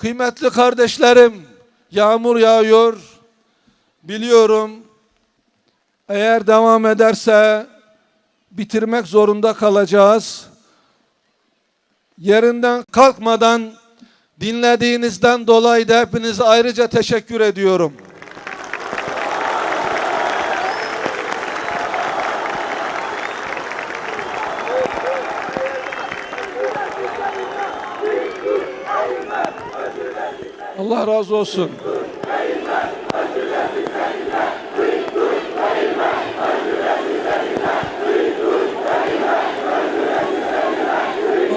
Kıymetli kardeşlerim, yağmur yağıyor. Biliyorum. Eğer devam ederse bitirmek zorunda kalacağız. Yerinden kalkmadan dinlediğinizden dolayı da hepinize ayrıca teşekkür ediyorum. Allah razı olsun.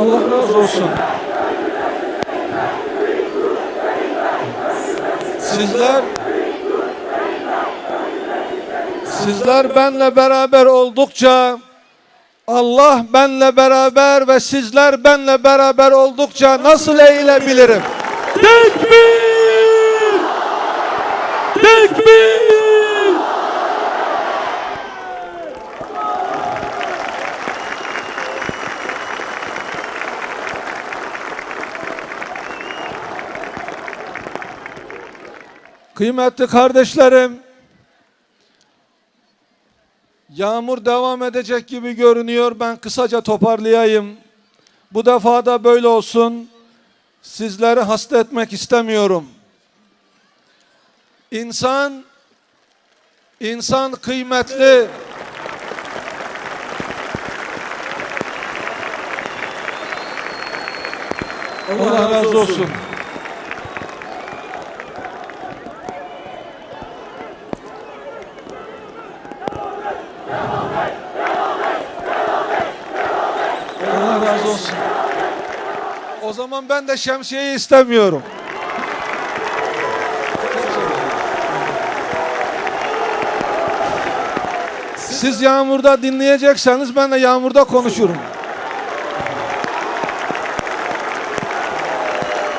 Allah razı olsun. Sizler Sizler benle beraber oldukça Allah benle beraber ve sizler benle beraber oldukça nasıl eğilebilirim? Tekbir! Tekbir! Kıymetli kardeşlerim, yağmur devam edecek gibi görünüyor. Ben kısaca toparlayayım. Bu defa da böyle olsun. Sizleri hasta etmek istemiyorum. İnsan, insan kıymetli. Allah razı olsun. Allah razı olsun. O zaman ben de şemsiyeyi istemiyorum. Siz yağmurda dinleyecekseniz ben de yağmurda konuşurum.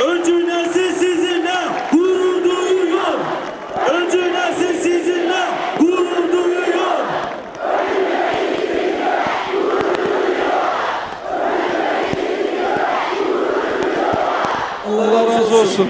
Öncü Allah razı olsun.